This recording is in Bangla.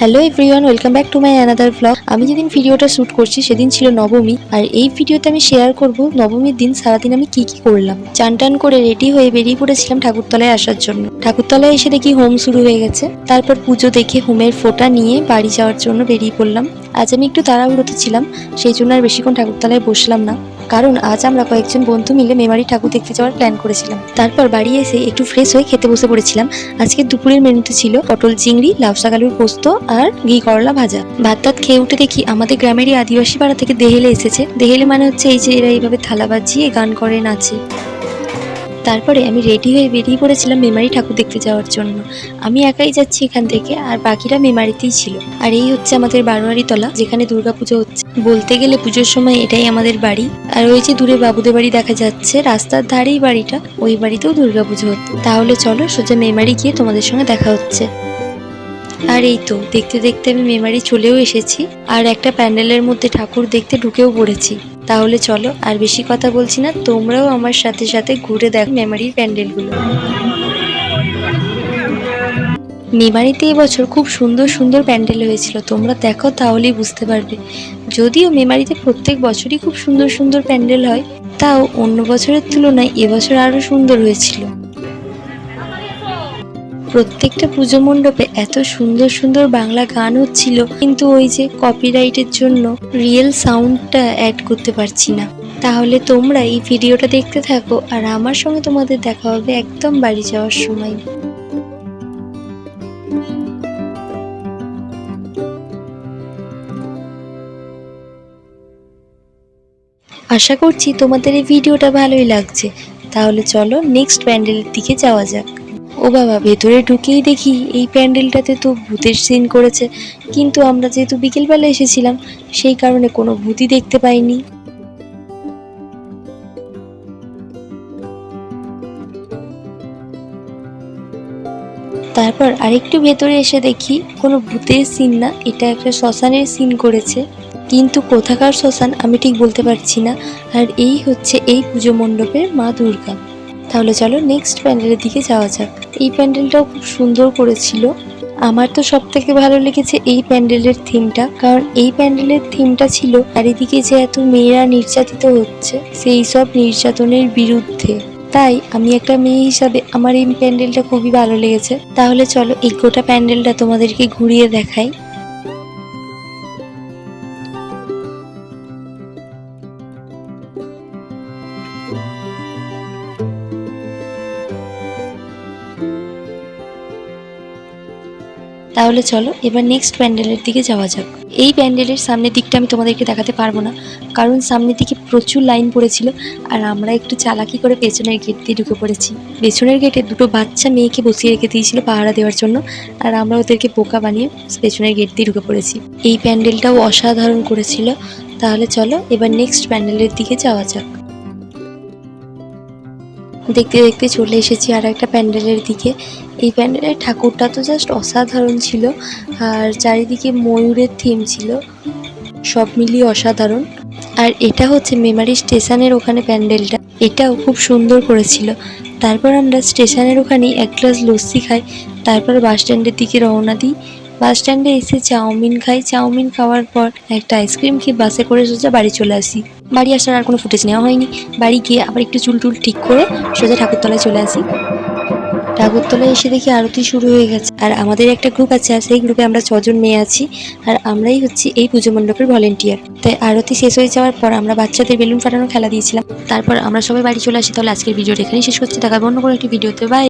Hello everyone welcome back to my another blog আমি যেদিন ভিডিওটা শ্যুট করছি সেদিন ছিল নবমী, আর এই ভিডিওতে আমি শেয়ার করব নবমীর দিন সারাদিন আমি কি কি করলাম। চান টান করে রেডি হয়ে বেরিয়ে পড়েছিলাম ঠাকুরতলায় আসার জন্য। ঠাকুরতলায় এসে দেখি হোম শুরু হয়ে গেছে। তারপর পুজো দেখে হোমের ফোঁটা নিয়ে বাড়ি যাওয়ার জন্য বেরিয়ে পড়লাম। আজ আমি একটু তাড়াহুড়োতে ছিলাম, সেই জন্য আর বেশিক্ষণ ঠাকুরতলায় বসলাম না। কারণ আজ আমরা কয়েকজন বন্ধু মিলে মেমারি ঠাকুর দেখতে যাওয়ার প্ল্যান করেছিলাম। তারপর বাড়ি এসে একটু ফ্রেশ হয়ে খেতে বসে পড়েছিলাম। আজকে দুপুরের মেনুতে ছিল পটল চিংড়ি, লাউ শাক আলুর পোস্ত আর ঘি করলা ভাজা। ভাত টাত খেয়ে উঠে দেখি আমাদের গ্রামেরই আদিবাসী পাড়া থেকে দেহেলে এসেছে। দেহেলে মানে হচ্ছে এই যে এরা এইভাবে থালা বাজিয়ে গান করে, নাচে। তারপরে আমি রেডি হয়ে বেরিয়ে পড়েছিলাম মেমারি ঠাকুর দেখতে যাওয়ার জন্য। আমি একাই যাচ্ছি এখান থেকে আর বাকিরা মেমারিতেই ছিল। আর এই হচ্ছে আমাদের বারোয়ারি তলা যেখানে দুর্গাপুজো হচ্ছে। বলতে গেলে পুজোর সময় এটাই আমাদের বাড়ি। আর ওই যে দূরে বাবুদের বাড়ি দেখা যাচ্ছে, রাস্তার ধারেই বাড়িটা, ওই বাড়িতেও দুর্গাপুজো হচ্ছে। তাহলে চলো সোজা মেমারি গিয়ে তোমাদের সঙ্গে দেখা হচ্ছে। আর এই তো, দেখতে দেখতে আমি মেমারি চলেও এসেছি, আর একটা প্যান্ডেলের মধ্যে ঠাকুর দেখতে ঢুকেও পড়েছি। তাহলে চলো, আর বেশি কথা বলছি না, তোমরাও আমার সাথে সাথে ঘুরে দেখো মেমারির প্যান্ডেলগুলো। মেমারিতে এবছর খুব সুন্দর সুন্দর প্যান্ডেল হয়েছিল, তোমরা দেখো তাহলেই বুঝতে পারবে। যদিও মেমারিতে প্রত্যেক বছরই খুব সুন্দর সুন্দর প্যান্ডেল হয়, তাও অন্য বছরের তুলনায় এবছর আরও সুন্দর হয়েছিল। প্রত্যেকটা পুজো মণ্ডপে এত সুন্দর সুন্দর বাংলা গান হচ্ছিল, কিন্তু ওই যে কপিরাইটের জন্য রিয়েল সাউন্ডটা অ্যাড করতে পারছি না। তাহলে তোমরা এই ভিডিওটা দেখতে থাকো, আর আমার সঙ্গে তোমাদের দেখা হবে একদম বাড়ি যাওয়ার সময়। আশা করছি তোমাদের এই ভিডিওটা ভালোই লাগছে। তাহলে চলো নেক্সট প্যান্ডেলের দিকে যাওয়া যাক। ও বাবা, ভেতরে ঢুকেই দেখি এই প্যান্ডেলটাতে তো ভূতের সিন করেছে। কিন্তু আমরা যেহেতু বিকেলবেলা এসেছিলাম, সেই কারণে কোনো ভূতই দেখতে পাইনি। তারপর আরেকটু ভেতরে এসে দেখি কোনো ভূতের সিন না, এটা একটা শ্মশানের সিন করেছে। কিন্তু কোথাকার শ্মশান আমি ঠিক বলতে পারছি না। আর এই হচ্ছে এই পুজো মণ্ডপের মা দুর্গা। তাহলে চলো নেক্সট প্যান্ডেলের দিকে যাওয়া যাক। এই প্যান্ডেলটাও খুব সুন্দর করেছিল। আমার তো সব থেকে ভালো লেগেছে এই প্যান্ডেলের থিমটা। কারণ এই প্যান্ডেলের থিমটা ছিল চারিদিকে যে এত মেয়েরা নির্যাতিত হচ্ছে, সেই সব নির্যাতনের বিরুদ্ধে। তাই আমি একটা মেয়ে হিসাবে আমার এই প্যান্ডেলটা খুবই ভালো লেগেছে। তাহলে চলো এই গোটা প্যান্ডেলটা তোমাদেরকে ঘুরিয়ে দেখাই। তাহলে চলো, এবার নেক্সট প্যান্ডেলের দিকে যাওয়া যাক। এই প্যান্ডেলের সামনের দিকটা আমি তোমাদেরকে দেখাতে পারব না, কারণ সামনের দিকে প্রচুর লাইন পড়েছিল আর আমরা একটু চালাকি করে পেছনের গেট দিয়ে ঢুকে পড়েছি। পেছনের গেটে দুটো বাচ্চা মেয়েকে বসিয়ে রেখে দিয়েছিল পাহারা দেওয়ার জন্য আর আমরা ওদেরকে বোকা বানিয়ে পেছনের গেট দিয়ে ঢুকে পড়েছি। এই প্যান্ডেলটাও অসাধারণ করেছিল। তাহলে চলো, এবার নেক্সট প্যান্ডেলের দিকে যাওয়া যাক। দেখতে দেখতে চলে এসেছি আর একটা প্যান্ডেলের দিকে। এই প্যান্ডেলের ঠাকুরটা তো জাস্ট অসাধারণ ছিল, আর চারিদিকে ময়ূরের থিম ছিল, সব মিলিয়ে অসাধারণ। আর এটা হচ্ছে মেমারি স্টেশনের ওখানে প্যান্ডেলটা, এটাও খুব সুন্দর করেছিল। তারপর আমরা স্টেশনের ওখানেই এক গ্লাস লস্যি খাই, তারপর বাস স্ট্যান্ডের দিকে রওনা দিই। বাস স্ট্যান্ডে এসে চাউমিন খাই, চাউমিন খাওয়ার পর একটা আইসক্রিম খেয়ে বাসে করে সোজা বাড়ি চলে আসি। বাড়ি আসার আর কোনো ফুটেজ নেওয়া হয়নি, বাড়ি গিয়ে আবার একটু চুল টুল ঠিক করে সোজা ঠাকুরতলায় চলে আসি। ঠাকুরতলায় এসে দেখি আরতি শুরু হয়ে গেছে। আর আমাদের একটা গ্রুপ আছে, আর সেই গ্রুপে আমরা ছজন মেয়ে আছি। আর আমরাই হচ্ছি এই পুজো মণ্ডপের ভলেন্টিয়ার তাই আরতি শেষ হয়ে যাওয়ার পর আমরা বাচ্চাদের বেলুন ফাটানো খেলা দিয়েছিলাম। তারপর আমরা সবাই বাড়ি চলে আসি। তাহলে আজকের ভিডিওটা এখানেই শেষ করছি। দেখা অন্য কোনো একটি ভিডিওতে বাই